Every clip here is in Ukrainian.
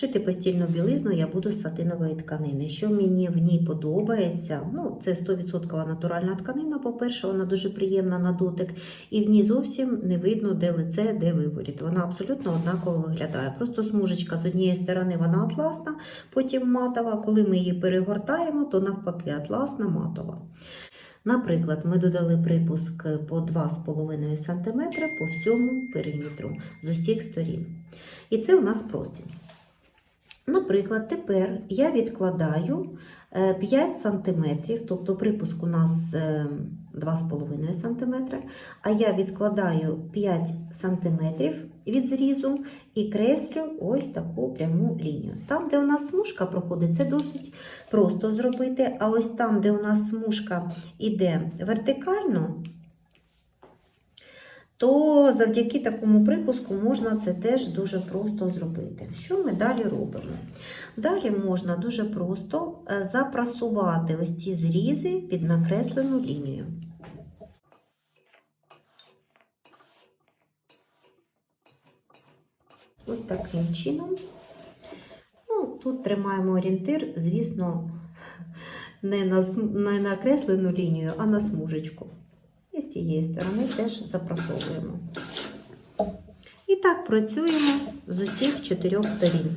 Шити постільну білизну я буду з сатинової тканини. Що мені в ній подобається, ну це 100% натуральна тканина. По-перше, вона дуже приємна на дотик, і в ній зовсім не видно, де лице, де виворіт. Вона абсолютно однаково виглядає. Просто смужечка з однієї сторони вона атласна, потім матова. Коли ми її перегортаємо, то навпаки атласна матова. Наприклад, ми додали припуск по 2,5 см по всьому периметру з усіх сторін. І це у нас простінь. Наприклад, тепер я відкладаю е, 5 см, тобто припуск у нас е, 2,5 см, а я відкладаю 5 см від зрізу і креслю ось таку пряму лінію. Там, де у нас смужка проходить, це досить просто зробити, а ось там, де у нас смужка йде вертикально, то завдяки такому припуску можна це теж дуже просто зробити. Що ми далі робимо? Далі можна дуже просто е, запрасувати ось ці зрізи під накреслену лінію. Ось таким чином. Ну, тут тримаємо орієнтир, звісно, не на, не на креслену лінію, а на смужечку. І з цієї сторони теж запрасовуємо. І так працюємо з усіх чотирьох сторін.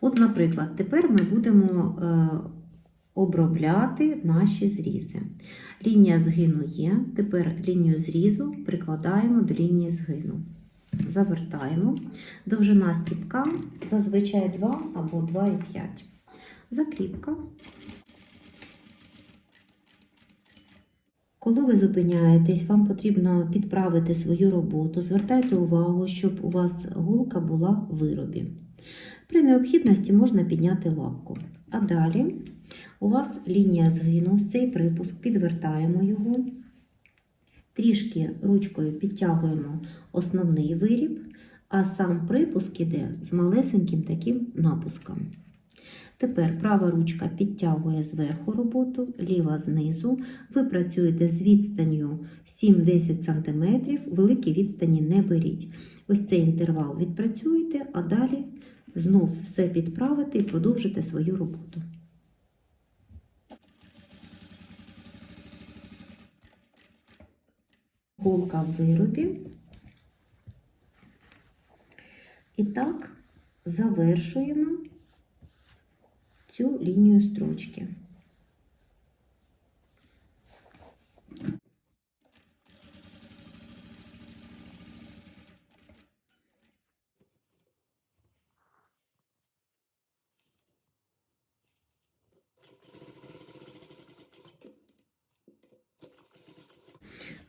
От, наприклад, тепер ми будемо е, обробляти наші зрізи. Лінія згину є. Тепер лінію зрізу прикладаємо до лінії згину. Завертаємо. Довжина стіпка зазвичай 2 або 2,5. Закріпка. Коли ви зупиняєтесь, вам потрібно підправити свою роботу. Звертайте увагу, щоб у вас голка була в виробі. При необхідності можна підняти лапку. А далі у вас лінія згину, цей припуск, підвертаємо його, трішки ручкою підтягуємо основний виріб, а сам припуск іде з малесеньким таким напуском. Тепер права ручка підтягує зверху роботу, ліва знизу. Ви працюєте з відстанню 7-10 см, великі відстані не беріть. Ось цей інтервал відпрацюєте, а далі знов все підправите і продовжите свою роботу. Голка в виробі. І так завершуємо цю лінію строчки.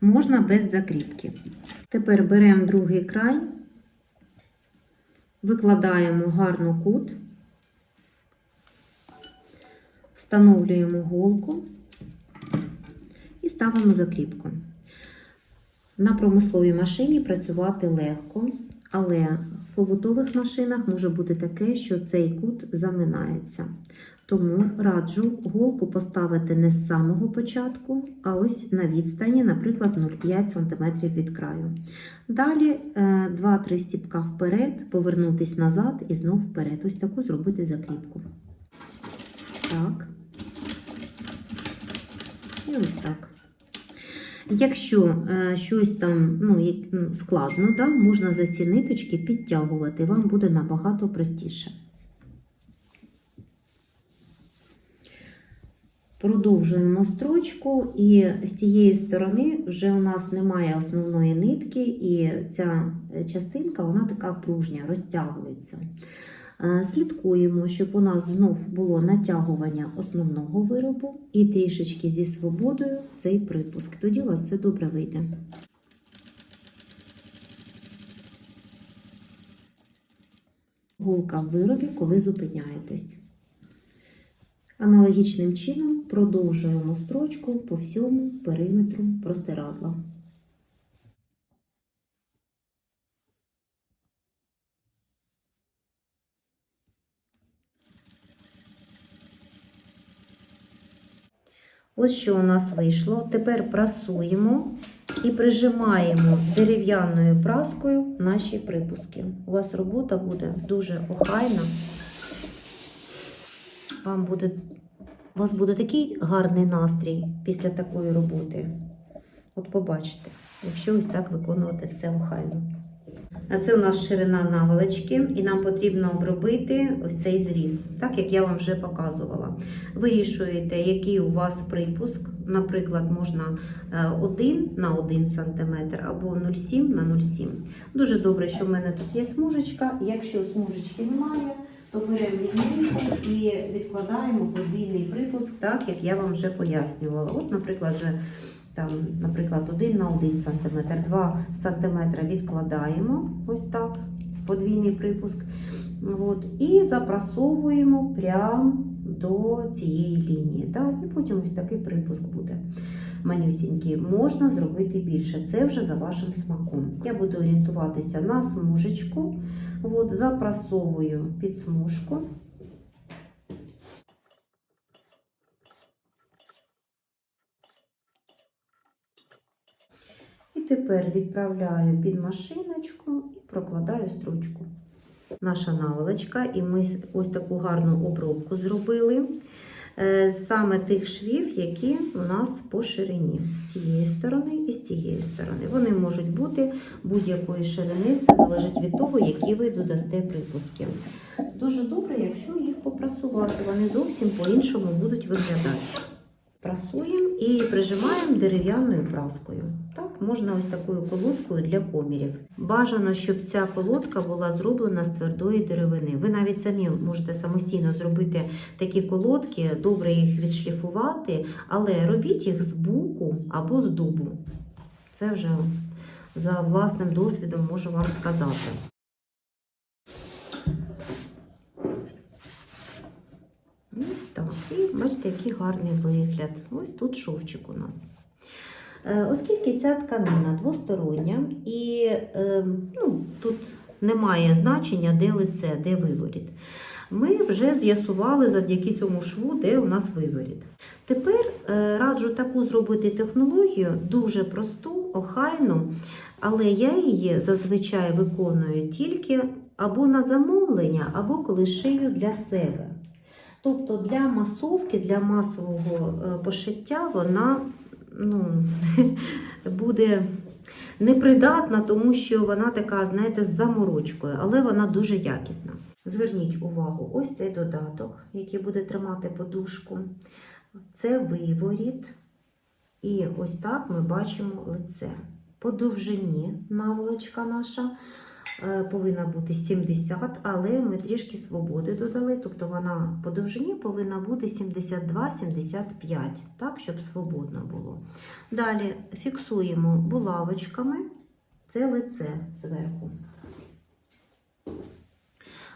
Можна без закріпки. Тепер беремо другий край, викладаємо гарно кут. Встановлюємо голку і ставимо закріпку. На промисловій машині працювати легко, але в побутових машинах може бути таке, що цей кут заминається. Тому раджу голку поставити не з самого початку, а ось на відстані, наприклад, 0,5 см від краю. Далі 2-3 стіпка вперед, повернутись назад і знов вперед. Ось таку зробити закріпку. Так. Ось так. Якщо е, щось там ну, ну, складно, да, можна за ці ниточки підтягувати, вам буде набагато простіше. Продовжуємо строчку, і з цієї сторони вже у нас немає основної нитки, і ця е, частинка вона така пружня, розтягується. Е, Слідкуємо, щоб у нас знов було натягування основного виробу і трішечки зі свободою цей припуск. Тоді у вас все добре вийде. Голка в виробі, коли зупиняєтесь. Аналогічним чином продовжуємо строчку по всьому периметру простирадла. Ось що у нас вийшло. Тепер прасуємо і прижимаємо дерев'яною праскою наші припуски. У вас робота буде дуже охайна. Вам буде, у вас буде такий гарний настрій після такої роботи. От побачите, якщо ось так виконувати все охайно. Це у нас ширина наволочки, і нам потрібно обробити ось цей зріз, так як я вам вже показувала. Вирішуєте, який у вас припуск. Наприклад, можна 1 на 1 см або 0,7 на 0,7 Дуже добре, що в мене тут є смужечка. Якщо смужечки немає, то беремо лінійку і відкладаємо подвійний припуск, так як я вам вже пояснювала. От, наприклад, вже там, наприклад, 1 на 1 см, 2 см відкладаємо ось так, подвійний припуск. От, і запрасовуємо прямо до цієї лінії. Так, і потім ось такий припуск буде манюсінький. Можна зробити більше, це вже за вашим смаком. Я буду орієнтуватися на смужечку, от, запрасовую під смужку. І тепер відправляю під машиночку і прокладаю стручку. Наша наволочка, і ми ось таку гарну обробку зробили. Е, Саме тих швів, які у нас по ширині з цієї сторони і з тієї сторони. Вони можуть бути будь-якої ширини, все залежить від того, які ви додасте припуски. Дуже добре, якщо їх попрасувати, вони зовсім по-іншому будуть виглядати. Прасуємо і прижимаємо дерев'яною праскою. Так, можна ось такою колодкою для комірів. Бажано, щоб ця колодка була зроблена з твердої деревини. Ви навіть самі можете самостійно зробити такі колодки, добре їх відшліфувати, але робіть їх з буку або з дубу. Це вже за власним досвідом можу вам сказати. Ось так. І бачите, який гарний вигляд. Ось тут шовчик у нас. Е, Оскільки ця тканина двостороння і е, ну, тут немає значення, де лице, де виворіт. Ми вже з'ясували завдяки цьому шву, де у нас виворіт. Тепер е, раджу таку зробити технологію, дуже просту, охайну, але я її зазвичай виконую тільки або на замовлення, або коли шию для себе. Тобто для масовки, для масового е, пошиття вона ну, буде непридатна, тому що вона така, знаєте, з заморочкою, але вона дуже якісна. Зверніть увагу, ось цей додаток, який буде тримати подушку. Це виворіт. І ось так ми бачимо лице. По довжині наволочка наша повинна бути 70, але ми трішки свободи додали, тобто вона по довжині повинна бути 72-75, так, щоб свободно було. Далі фіксуємо булавочками це лице зверху.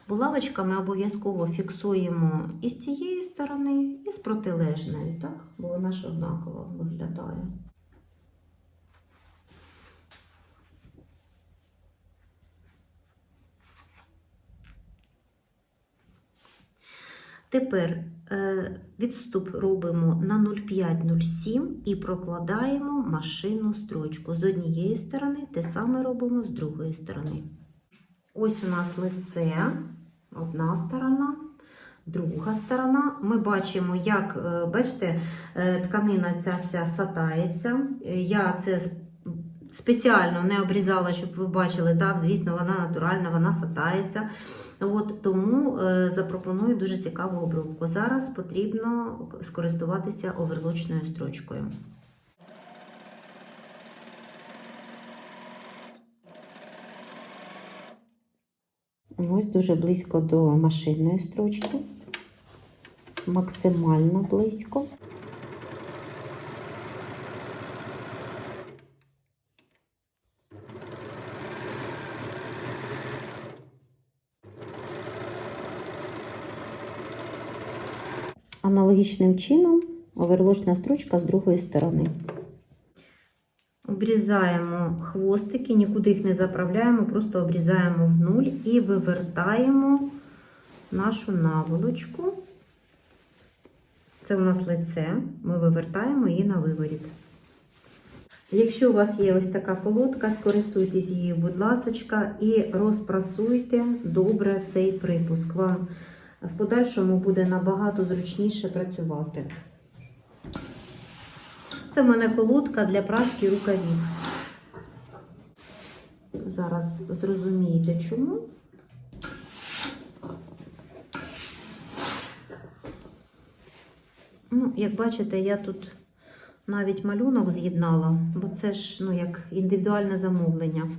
Булавочками обов'язково фіксуємо і з цієї сторони, і з протилежної, так? бо вона ж однаково виглядає. Тепер е, відступ робимо на 0,5-0,7 і прокладаємо машинну строчку з однієї сторони, те саме робимо з другої сторони. Ось у нас лице, одна сторона, друга сторона. Ми бачимо, як, е, бачите, е, тканина ця вся сатається. Я це спеціально не обрізала, щоб ви бачили, так, звісно, вона натуральна, вона сатається. От, тому е, запропоную дуже цікаву обробку. Зараз потрібно скористуватися оверлочною строчкою. Ось дуже близько до машинної строчки. Максимально близько. Аналогічним чином оверлочна строчка з другої сторони. Обрізаємо хвостики, нікуди їх не заправляємо, просто обрізаємо в нуль і вивертаємо нашу наволочку. Це у нас лице, ми вивертаємо її на виворіт. Якщо у вас є ось така колодка, скористуйтесь її, будь ласочка, і розпрасуйте добре цей припуск. Вам в подальшому буде набагато зручніше працювати. Це в мене колодка для праски рукавів. Зараз зрозумієте чому. Ну, як бачите, я тут навіть малюнок з'єднала, бо це ж ну, як індивідуальне замовлення.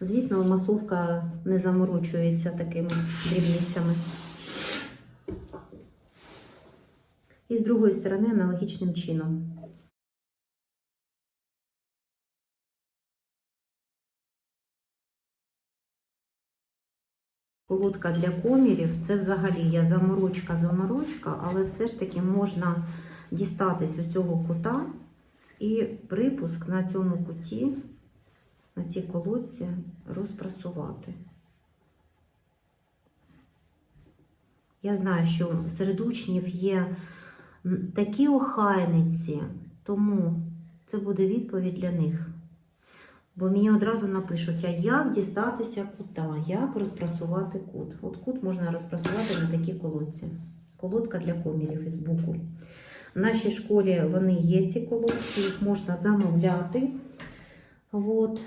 Звісно, масовка не заморочується такими дрібницями. І з другої сторони аналогічним чином. Колодка для комірів це взагалі є заморочка-заморочка, але все ж таки можна дістатись у цього кута і припуск на цьому куті, на цій колодці розпрасувати. Я знаю, що серед учнів є такі охайниці, тому це буде відповідь для них. Бо мені одразу напишуть, а як дістатися кута, як розпрасувати кут. От кут можна розпрасувати на такій колодці. Колодка для комірів із боку. В нашій школі вони є ці колодки, їх можна замовляти. От,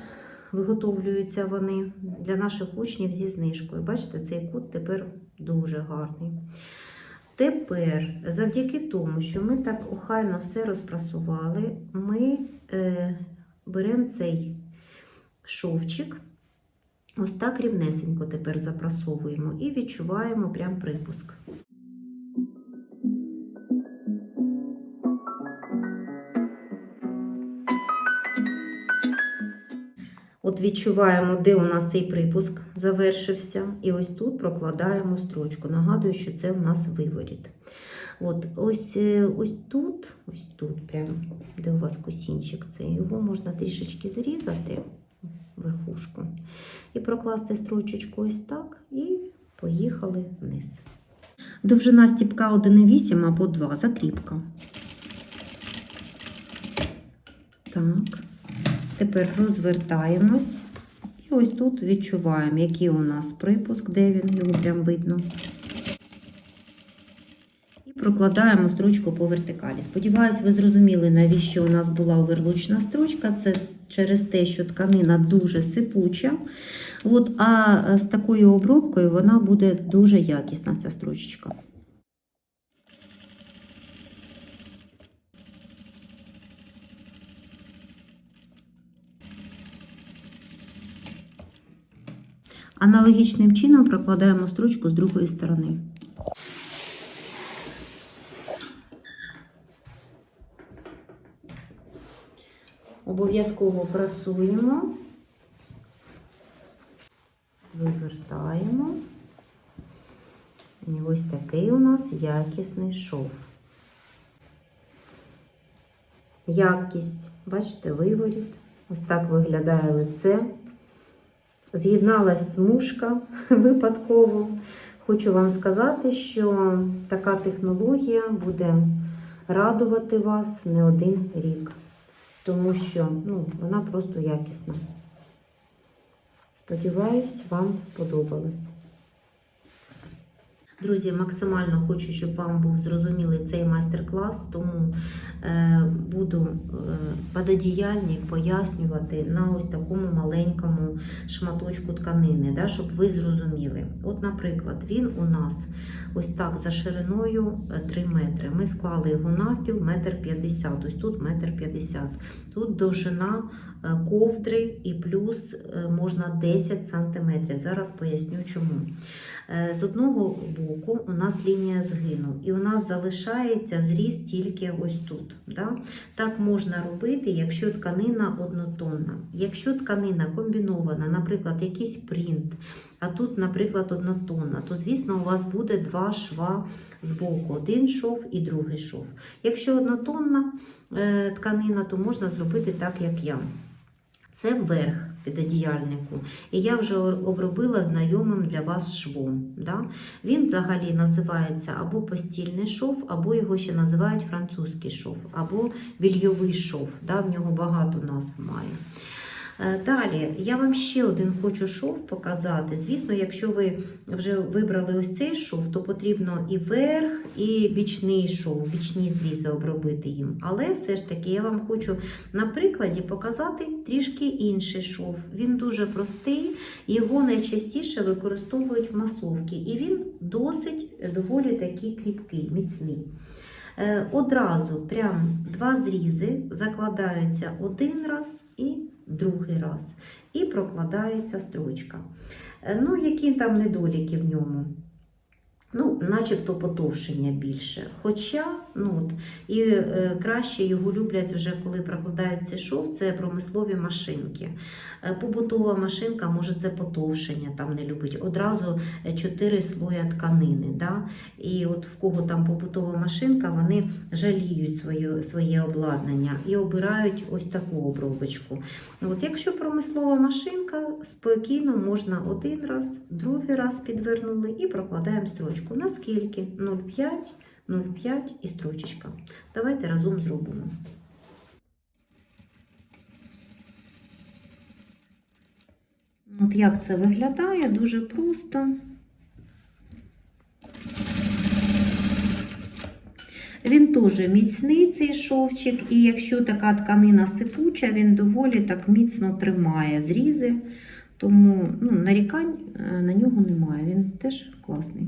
виготовлюються вони для наших учнів зі знижкою. Бачите, цей кут тепер дуже гарний. Тепер, завдяки тому, що ми так охайно все розпрасували, ми е, беремо цей шовчик, ось так рівнесенько тепер запрасовуємо і відчуваємо прям припуск. Відчуваємо, де у нас цей припуск завершився, і ось тут прокладаємо строчку. Нагадую, що це у нас виворіт. От, ось, е, ось тут, ось тут, прям, де у вас косінчик, це його можна трішечки зрізати верхушку і прокласти строчечку ось так, і поїхали вниз. Довжина стіпка 1,8 або 2 закріпка. Так. Тепер розвертаємось. І ось тут відчуваємо, який у нас припуск, де він, його прям видно. І прокладаємо строчку по вертикалі. Сподіваюсь, ви зрозуміли, навіщо у нас була оверлучна строчка. Це через те, що тканина дуже сипуча. От, а з такою обробкою вона буде дуже якісна, ця строчечка. Аналогічним чином прокладаємо строчку з другої сторони. Обов'язково прасуємо, вивертаємо. І ось такий у нас якісний шов. Якість, бачите, виворіт. Ось так виглядає лице. З'єдналась смужка випадково. Хочу вам сказати, що така технологія буде радувати вас не один рік, тому що ну, вона просто якісна. Сподіваюсь, вам сподобалось. Друзі, максимально хочу, щоб вам був зрозумілий цей майстер-клас, тому буду е, пододіяльник пояснювати на ось такому маленькому шматочку тканини, да, щоб ви зрозуміли. От, наприклад, він у нас ось так за шириною е, 3 метри. Ми склали його навпіл метр 50, ось тут метр 50. Тут довжина е, ковдри і плюс е, можна 10 см. Зараз поясню чому. Е, З одного боку у нас лінія згину, і у нас залишається зріз тільки ось тут. Да? Так можна робити, якщо тканина однотонна. Якщо тканина комбінована, наприклад, якийсь принт, а тут, наприклад, однотонна, то, звісно, у вас буде два шва з боку: один шов і другий шов. Якщо однотонна е, тканина, то можна зробити так, як я. Це верх. Підодіяльнику. І я вже обробила знайомим для вас швом. Да? Він взагалі називається або постільний шов, або його ще називають французький шов, або вільйовий шов. Да? В нього багато назв має. Е, Далі я вам ще один хочу шов показати. Звісно, якщо ви вже вибрали ось цей шов, то потрібно і верх, і бічний шов, бічні зрізи обробити їм. Але все ж таки я вам хочу на прикладі показати трішки інший шов. Він дуже простий, його найчастіше використовують в масовці, і він досить доволі такий кріпкий, міцний. Е, Одразу прям два зрізи закладаються один раз і другий раз. І прокладається строчка. Е, Ну, які там недоліки в ньому? Ну, начебто потовшення більше. Хоча, ну от, і е, краще його люблять вже, коли прокладають цей шов, це промислові машинки. Е, побутова машинка, може, це потовшення там не любить. Одразу 4 слоя тканини. Да? І от в кого там побутова машинка, вони жаліють своє, своє обладнання і обирають ось таку обробочку. От, якщо промислова машинка, спокійно можна один раз, другий раз підвернули і прокладаємо строчку. Наскільки? 0,5, 0,5 і строчечка. Давайте разом зробимо. От як це виглядає, дуже просто. Він теж міцний цей шовчик, і якщо така тканина сипуча, він доволі так міцно тримає зрізи, тому ну, нарікань е, на нього немає. Він теж класний.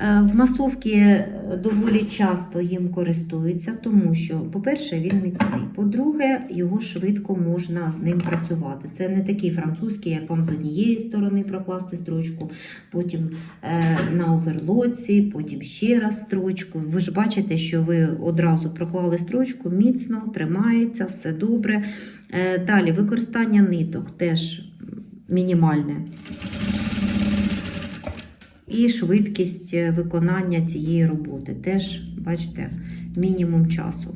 В масовці доволі часто їм користуються, тому що, по-перше, він міцний. По-друге, його швидко можна з ним працювати. Це не такий французький, як вам з однієї сторони прокласти строчку, потім е, на оверлоці, потім ще раз строчку. Ви ж бачите, що ви одразу проклали строчку, міцно тримається, все добре. Е, Далі використання ниток теж мінімальне і швидкість е, виконання цієї роботи. Теж, бачите, мінімум часу.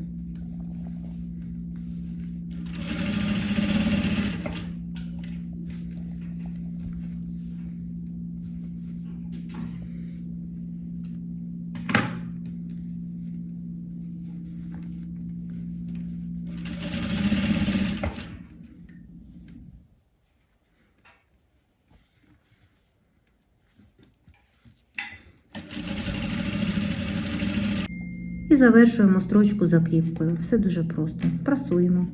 Завершуємо строчку закріпкою. Все дуже просто. Прасуємо.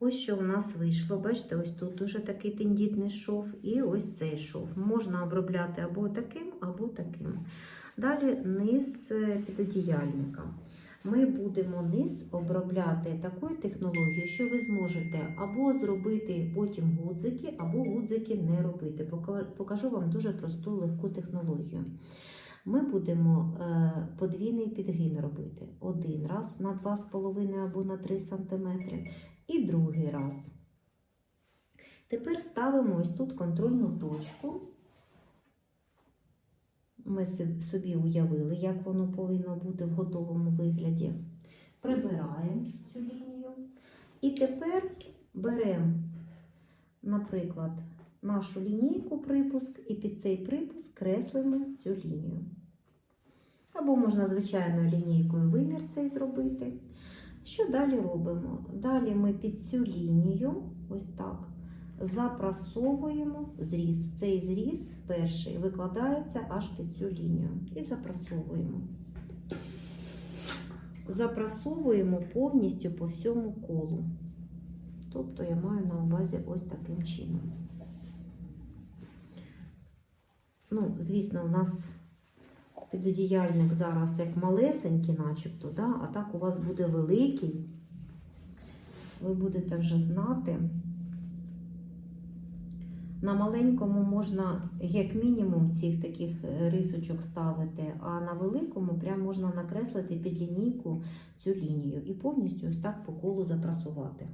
Ось що у нас вийшло. Бачите, ось тут дуже такий тендітний шов, і ось цей шов. Можна обробляти або таким, або таким. Далі низ е, підодіяльника. Ми будемо низ обробляти такою технологією, що ви зможете або зробити потім гудзики, або гудзики не робити. Покажу вам дуже просту легку технологію. Ми будемо е, подвійний підгин робити один раз на 2,5 або на 3 см, і другий раз. Тепер ставимо ось тут контрольну точку. Ми собі уявили, як воно повинно бути в готовому вигляді. Прибираємо цю лінію. І тепер беремо, наприклад, нашу лінійку припуск, і під цей припуск креслимо цю лінію. Або можна звичайною лінійкою вимір цей зробити. Що далі робимо? Далі ми під цю лінію, ось так, запрасовуємо зріз. Цей зріз перший викладається аж під цю лінію. І запрасовуємо. Запрасовуємо повністю по всьому колу. Тобто я маю на увазі ось таким чином. Ну, звісно, у нас підодіяльник зараз як малесенький, начебто, да? а так у вас буде великий. Ви будете вже знати. На маленькому можна, як мінімум, цих таких е, рисочок ставити, а на великому прям можна накреслити під лінійку цю лінію і повністю ось так по колу запрасувати.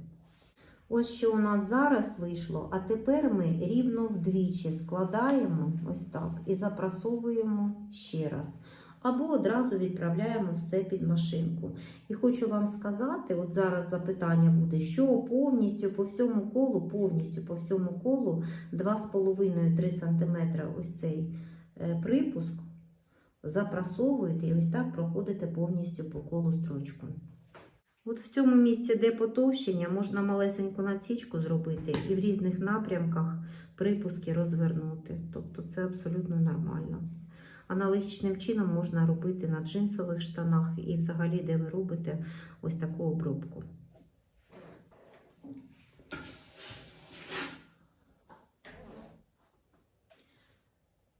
Ось що у нас зараз вийшло, а тепер ми рівно вдвічі складаємо ось так і запрасовуємо ще раз. Або одразу відправляємо все під машинку. І хочу вам сказати, от зараз запитання буде, що повністю по всьому колу, повністю по всьому колу 2,5-3 см ось цей е, припуск запрасовуєте і ось так проходите повністю по колу строчку. От в цьому місці, де потовщення, можна малесеньку насічку зробити і в різних напрямках припуски розвернути. Тобто це абсолютно нормально. Аналогічним чином можна робити на джинсових штанах і взагалі, де ви робите ось таку обробку.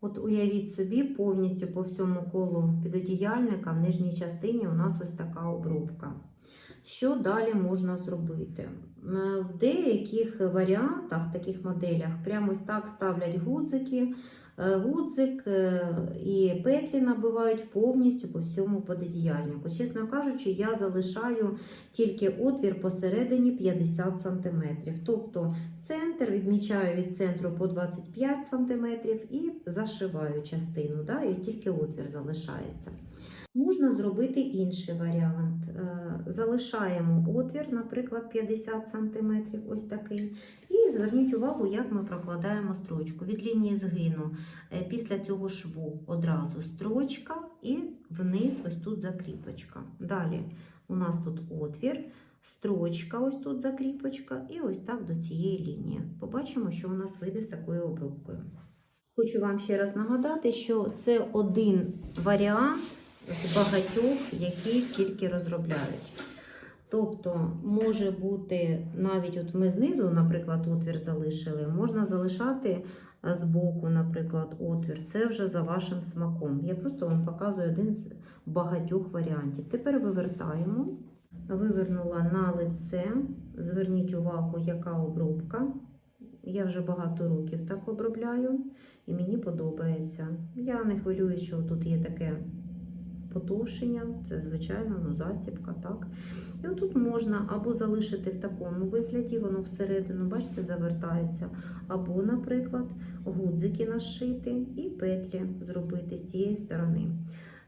От уявіть собі, повністю по всьому колу підодіяльника в нижній частині у нас ось така обробка. Що далі можна зробити? В деяких варіантах, таких моделях, прямо ось так ставлять гудзики. Е, Гудзик е, і петлі набивають повністю по всьому пододіяльнику. Чесно кажучи, я залишаю тільки отвір посередині 50 см. Тобто центр відмічаю від центру по 25 см і зашиваю частину, да, і тільки отвір залишається. Можна зробити інший варіант. Е, Залишаємо отвір, наприклад, 50 см, ось такий. І зверніть увагу, як ми прокладаємо строчку. Від лінії згину е, після цього шву одразу строчка і вниз ось тут закріпочка. Далі у нас тут отвір, строчка, ось тут закріпочка, і ось так до цієї лінії. Побачимо, що у нас вийде з такою обробкою. Хочу вам ще раз нагадати, що це один варіант з багатьох, які тільки розробляють. Тобто може бути навіть от ми знизу, наприклад, отвір залишили, можна залишати з боку, наприклад, отвір. Це вже за вашим смаком. Я просто вам показую один з багатьох варіантів. Тепер вивертаємо, вивернула на лице. Зверніть увагу, яка обробка. Я вже багато років так обробляю, і мені подобається. Я не хвилююсь, що тут є таке потовшення, це звичайно ну, застібка, так. І отут можна або залишити в такому вигляді, воно всередину, бачите, завертається, або, наприклад, гудзики нашити і петлі зробити з цієї сторони.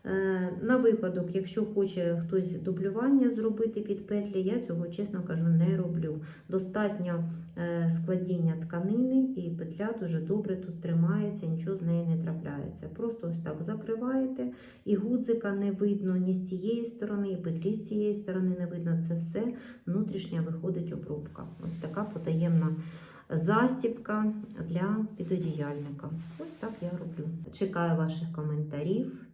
Е, На випадок, якщо хоче хтось дублювання зробити під петлі, я цього, чесно кажу, не роблю. Достатньо е, складіння тканини, і петля дуже добре тут тримається, нічого з неї не трапляється. Просто ось так закриваєте, і гудзика не видно ні з цієї сторони, і петлі з цієї сторони не видно. Це все внутрішня виходить обробка. Ось така потаємна. Застібка для підодіяльника. Ось так я роблю. Чекаю ваших коментарів.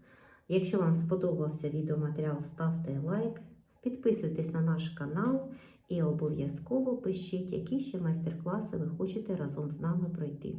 Якщо вам сподобався відеоматеріал, ставте лайк, підписуйтесь на наш канал і обов'язково пишіть, які ще майстер-класи ви хочете разом з нами пройти.